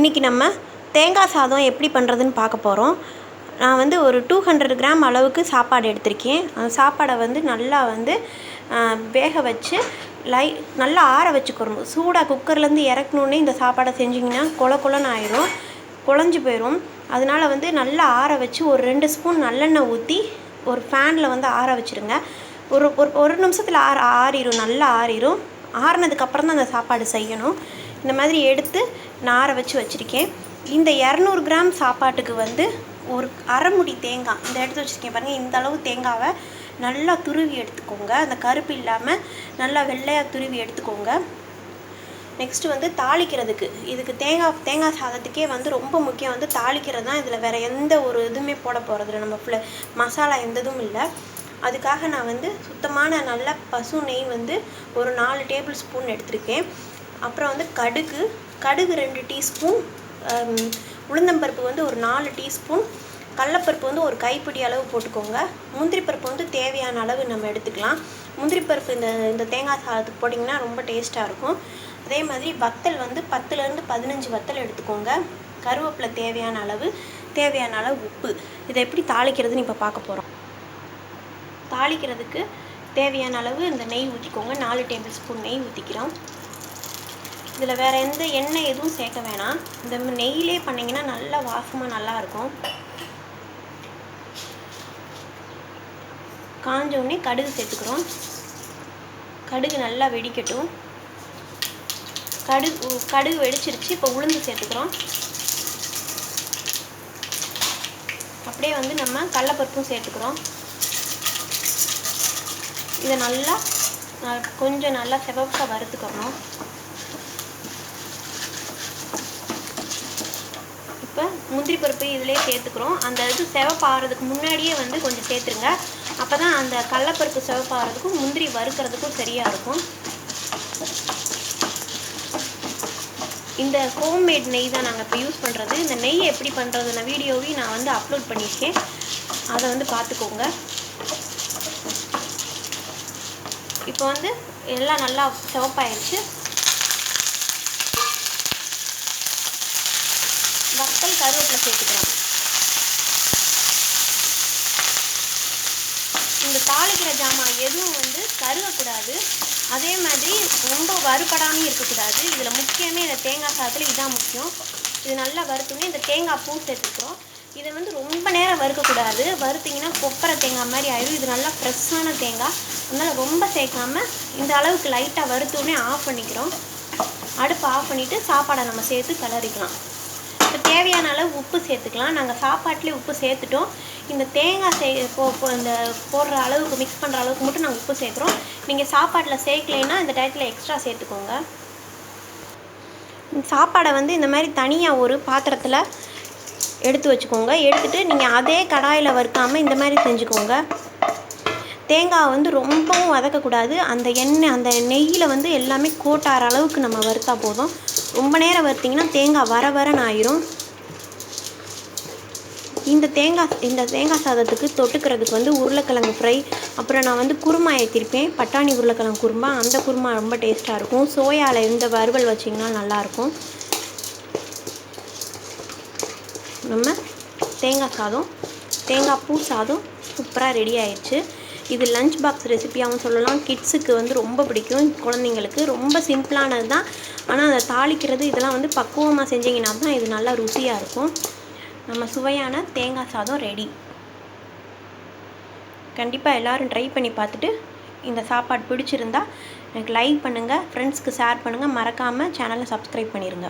இன்றைக்கி நம்ம தேங்காய் சாதம் எப்படி பண்ணுறதுன்னு பார்க்க போகிறோம் நான் வந்து ஒரு டூ ஹண்ட்ரட் கிராம் அளவுக்கு சாப்பாடு எடுத்திருக்கேன். அந்த சாப்பாடை வந்து நல்லா வந்து வேக வச்சு லை நல்லா ஆற வச்சுக்கிறணும் சூடாக குக்கர்லேருந்து இறக்கணுன்னே இந்த சாப்பாடை செஞ்சிங்கன்னா கொல கொலன்னு ஆயிரும். குழஞ்சி போயிடும் அதனால வந்து நல்லா ஆற வச்சு ஒரு ரெண்டு ஸ்பூன் நல்லெண்ணெய் ஊற்றி ஒரு ஃபேனில் வந்து ஆற வச்சுருங்க. ஒரு ஒரு ஒரு நிமிஷத்தில் ஆற ஆறிடும் நல்லா ஆறிடும் ஆறினதுக்கப்புறம் தான் அந்த சாப்பாடு செய்யணும். இந்த மாதிரி எடுத்து நாரை வச்சு வச்சுருக்கேன். இந்த இரநூறு கிராம் சாப்பாட்டுக்கு வந்து ஒரு அரைமுடி தேங்காய் இந்த எடுத்து வச்சுருக்கேன் பாருங்கள் இந்த அளவு தேங்காவை நல்லா துருவி எடுத்துக்கோங்க. அந்த கருப்பு இல்லாமல் நல்லா வெள்ளையாக துருவி எடுத்துக்கோங்க. நெக்ஸ்ட்டு வந்து தாளிக்கிறதுக்கு. இதுக்கு தேங்காய் தேங்காய் சாதத்துக்கே வந்து ரொம்ப முக்கியம் வந்து தாளிக்கிறது தான் இதில் வேறு எந்த ஒரு இதுவுமே போட போகிறதில்ல நம்ம ஃபுல்ல மசாலா எந்த இதுவும் இல்லை. அதுக்காக நான் வந்து சுத்தமான நல்ல பசு நெய் வந்து ஒரு நாலு டேபிள் ஸ்பூன் எடுத்திருக்கேன். அப்புறம் வந்து கடுகு கடுகு ரெண்டு டீஸ்பூன் உளுந்தம்பருப்பு வந்து ஒரு நாலு டீஸ்பூன் கடலப்பருப்பு வந்து ஒரு கைப்பிடி அளவு போட்டுக்கோங்க. முந்திரி பருப்பு வந்து தேவையான அளவு நம்ம எடுத்துக்கலாம். முந்திரி பருப்பு இந்த இந்த தேங்காய் சாதத்துக்கு போட்டிங்கன்னா ரொம்ப டேஸ்ட்டாக இருக்கும். அதே மாதிரி வத்தல் வந்து பத்துலேருந்து பதினஞ்சு வத்தல் எடுத்துக்கோங்க. கருவேப்பிலை தேவையான அளவு தேவையான அளவு உப்பு. இதை எப்படி தாளிக்கிறதுன்னு இப்போ பார்க்க போகிறோம் தாளிக்கிறதுக்கு தேவையான அளவு இந்த நெய் ஊற்றிக்கோங்க நாலு டேபிள் ஸ்பூன் நெய் ஊற்றிக்கிறோம் இதில் வேறு எந்த எண்ணெய் எதுவும் சேர்க்க வேணாம். இந்த நெய்யிலே பண்ணிங்கன்னா நல்லா வாசமாக நல்லாயிருக்கும். காஞ்ச உடனே கடுகு சேர்த்துக்கிறோம். கடுகு நல்லா வெடிக்கட்டும். கடுகு கடுகு வெடிச்சிருச்சு இப்போ உளுந்து சேர்த்துக்கிறோம். அப்படியே வந்து நம்ம கடலப்பருப்பும் சேர்த்துக்கிறோம். இதை நல்லா கொஞ்சம் நல்லா செவப்பாக வறுத்துக்கணும் இப்போ முந்திரி பருப்பு இதிலே சேர்த்துக்கிறோம். அந்த இது செவப்பாகிறதுக்கு முன்னாடியே வந்து கொஞ்சம் சேர்த்துருங்க. அப்போ தான் அந்த கடலப்பருப்பு செவப்பாகிறதுக்கும் முந்திரி வறுக்கிறதுக்கும் சரியாக இருக்கும். இந்த ஹோம்மேட் நெய் தான் நாங்கள் இப்போ யூஸ் பண்ணுறது இந்த நெய் எப்படி பண்ணுறதுன வீடியோவையும் நான் வந்து அப்லோட் பண்ணியிருக்கேன். அதை வந்து பார்த்துக்கோங்க இப்போ வந்து எல்லாம் நல்லா சிவப்பாயிருச்சு. வத்தல் கருவேப்பிலை சேர்த்துக்கிறோம். இந்த தாளிக்கிற ஜாமான் எதுவும் வந்து கருகக்கூடாது அதே மாதிரி ரொம்ப வறுபடாமையும் இருக்கக்கூடாது. இதில் முக்கியமே இந்த தேங்காய் சாதத்தில் இதுதான் முக்கியம். இது நல்லா வறுத்துமே இந்த தேங்காய் பூ சேர்த்துக்கிறோம். இதை வந்து ரொம்ப நேரம் வறுக்கக்கூடாது. வறுத்திங்கன்னா கொப்பரை தேங்காய் மாதிரி ஆயிடும் இது நல்லா ஃப்ரெஷ்ஷான தேங்காய். அதனால் ரொம்ப சேர்க்காம இந்த அளவுக்கு லைட்டாக வறுத்தோடனே ஆஃப் பண்ணிக்கிறோம். அடுப்பை ஆஃப் பண்ணிவிட்டு சாப்பாடை நம்ம சேர்த்து கிளறிக்கலாம். இப்போ தேவையான அளவு உப்பு சேர்த்துக்கலாம். நாங்கள் சாப்பாட்டிலே உப்பு சேர்த்துட்டோம். இந்த தேங்காய் சே போ இந்த போடுற அளவுக்கு மிக்ஸ் பண்ணுற அளவுக்கு மட்டும் நாங்கள் உப்பு சேர்க்குறோம். நீங்கள் சாப்பாட்டில் சேர்க்கலைன்னா இந்த டயத்தில் எக்ஸ்ட்ரா சேர்த்துக்கோங்க. சாப்பாடை வந்து இந்த மாதிரி தனியாக ஒரு பாத்திரத்தில் எடுத்து வச்சுக்கோங்க. எடுத்துகிட்டு நீங்கள் அதே கடாயில் வறுக்காமல் இந்த மாதிரி செஞ்சுக்கோங்க. தேங்காய் வந்து ரொம்பவும் வதக்கக்கூடாது. அந்த எண்ணெய் அந்த நெய்யில் வந்து எல்லாமே கோட்டார அளவுக்கு நம்ம வறுத்தா போதும். ரொம்ப நேரம் வறுத்திங்கன்னா தேங்காய் வர வரன்னு ஆயிரும். இந்த தேங்காய் இந்த தேங்காய் சாதத்துக்கு தொட்டுக்கிறதுக்கு வந்து உருளைக்கிழங்கு ஃப்ரை அப்புறம் நான் வந்து குருமா ஏற்றிருப்பேன் பட்டாணி உருளைக்கிழங்கு குருமா அந்த குருமா ரொம்ப டேஸ்ட்டாக இருக்கும். சோயாவில் இந்த வறுவல் வச்சிங்கன்னா நல்லாயிருக்கும் நம்ம தேங்காய் சாதம் தேங்காய் பூ சாதம் சூப்பராக ரெடி ஆயிடுச்சு. இது லஞ்ச் பாக்ஸ் ரெசிபியாகவும் சொல்லலாம். கிட்ஸுக்கு வந்து ரொம்ப பிடிக்கும். குழந்தைங்களுக்கு ரொம்ப சிம்பிளானது தான். ஆனால் அதை தாளிக்கிறது இதெல்லாம் வந்து பக்குவமாக செஞ்சிங்கன்னா தான் இது நல்லா ருசியாக இருக்கும். நம்ம சுவையான தேங்காய் சாதம் ரெடி கண்டிப்பாக எல்லோரும் ட்ரை பண்ணி பார்த்துட்டு இந்த சாப்பாடு பிடிச்சிருந்தா எனக்கு லைக் பண்ணுங்கள் ஃப்ரெண்ட்ஸ்க்கு ஷேர் பண்ணுங்கள் மறக்காமல் சேனலை சப்ஸ்கிரைப் பண்ணிடுங்க